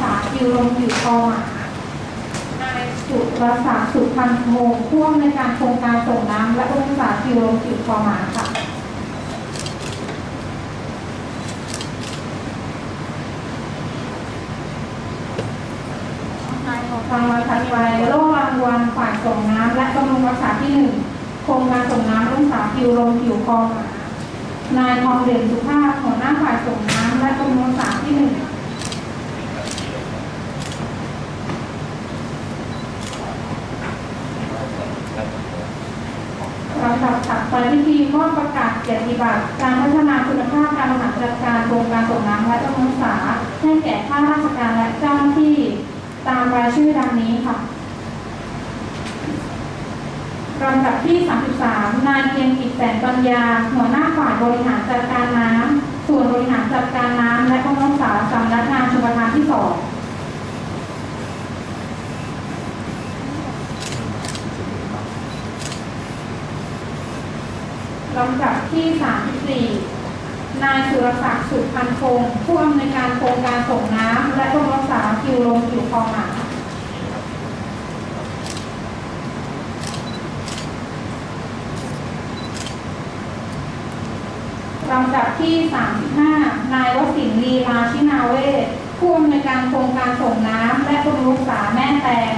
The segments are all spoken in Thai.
ษาคิวลงอยู่คอหมานายสุรศักดิ์สุพันธ์โมงพ่วงในการโครงการส่งน้ำและองศาคิวลงอยู่คอหมาค่ะรางวัลถัดไปโล่รางวัลฝ่ายส่งน้ำและบำรุงรักษาที่หนึ่งโครงการส่งน้ำรุ่งสาผิวลมผิวคอหมานายทองเด่นสุภาพหัวหน้าฝ่ายส่งน้ำและบำรุงรักษาที่หนึ่งลำ ดับถัดไปพิธีมอบประกาศเกียรติบัตรการพัฒนาคุณภาพการบริหารจัดการโครงการส่งน้ำและจำนวนสาให้แก่ข้าราชการและเจ้าหน้าที่ตามรายชื่อดังนี้ค่ะลำดับที่ 33 นายเพียงกิจแสนปัญญา หัวหน้าฝ่ายบริหารจัดการน้ำ ส่วนบริหารจัดการน้ำและบำรุงรักษาสำนักงานชลประทานที่ 2 ลำดับที่ 34 นายสุรศักดิ์สุพันธ์พงผู้อำนวยการโครงการส่งน้ำและบำรุงรักษาคิวลงคิวคลองหมาลำดับที่ 35 นายวสินทร์ลีลาชินาเวศผู้อำนวยการโครงการส่งน้ำและบำรุงรักษาแม่แตง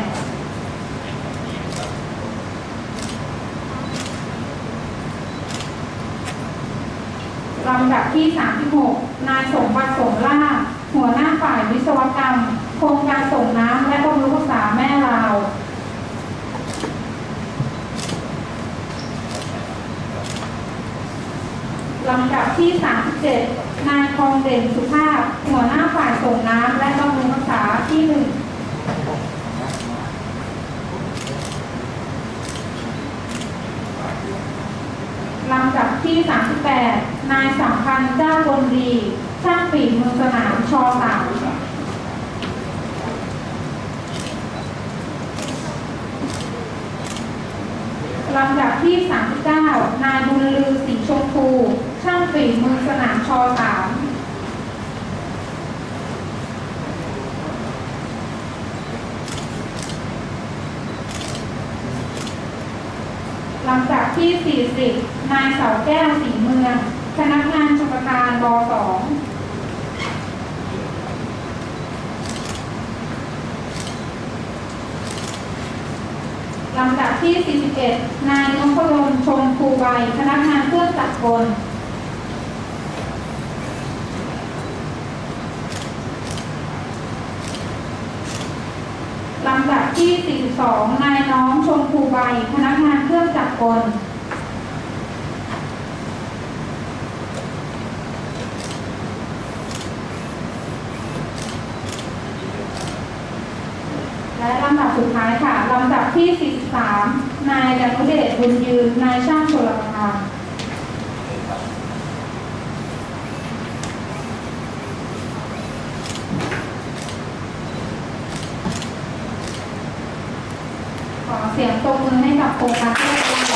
ลำดับที่ 36 นายสมบัติสมล่า หัวหน้าฝ่ายวิศวกรรม โครงการส่งน้ำและบำรุงรักษาแม่ลาวลำดับที่ 37 นายทองเด่นสุภาพ หัวหน้าฝ่ายส่งน้ำและบำรุงรักษาที่หนึ่ง ลำดับ ที่ 38 นายสัมพันธ์เจ้าบนดีช่างปีเมืองสนามชอสามลำดับที่ 39 นายบุญลือสีชมพู ช่างฝีมือสนามชอสาม ลำดับที่ 40 นายเสาแก้วสีเมือง พนักงานชมประทานบสองลำดับที่ 41 นายนพดลชมภูใบพนักงานเครื่องจักรกลลำดับที่ 42 นายน้องชมพูใบพนักงานเครื่องจักรกล และลำดับสุดท้ายค่ะ ลำดับที่ 43 นายดนุเดชบุญยืน นายช่างชลประทานขอเสียงตรงมือให้กับโครงการที่ได้รับ